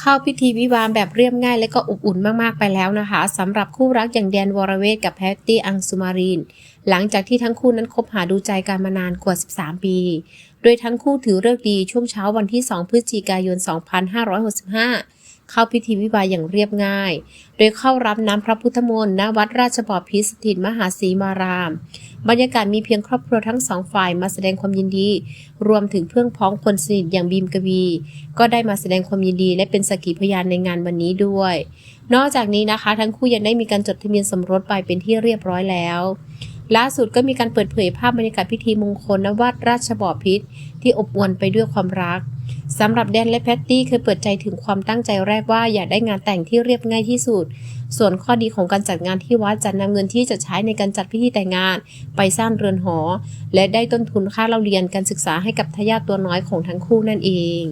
เข้าพิธีวิวาห์แบบเรียบง่ายและก็อบอุ่นมากๆไปแล้วนะคะสำหรับคู่รักอย่างแดนวรเวทกับแพตตี้อังสุมาริน หลังจากที่ทั้งคู่นั้นคบหาดูใจกันมานานกว่า 13 ปี โดยทั้งคู่ถือเลิกดีช่วงเช้าวันที่ 2 พฤศจิกายน 2565 เข้าพิธีวิวาห์อย่างเรียบง่าย โดยเข้ารับน้ำพระพุทธมนต์ณวัดราชบพิตรสถิตมหาศรีมาราม บรรยากาศมีเพียงครอบครัวทั้งสองฝ่ายมาแสดงความยินดี รวมถึงเพื่อนพ้องคนสนิทอย่างบีมกวี ก็ได้มาแสดงความยินดีและเป็นสักขีพยานในงานวันนี้ด้วย นอกจากนี้นะคะ ทั้งคู่ยังได้มีการจดทะเบียนสมรสไปเป็นที่เรียบร้อยแล้ว ล่าสุดก็มีการเปิดเผยภาพบรรยากาศพิธีมงคลณวัดราชบอพิตรที่อบอวลไปด้วยความรักสำหรับแดนและแพตตี้เคยเปิดใจถึงความตั้งใจแรกว่าอยากได้งานแต่งที่เรียบง่ายที่สุด ส่วนข้อดีของการจัดงานที่วัดจะนำเงินที่จะใช้ในการจัดพิธีแต่งงาน ไปสร้างเรือนหอ และได้ต้นทุนค่าเล่าเรียนการศึกษาให้กับทายาทตัวน้อยของทั้งคู่นั่นเอง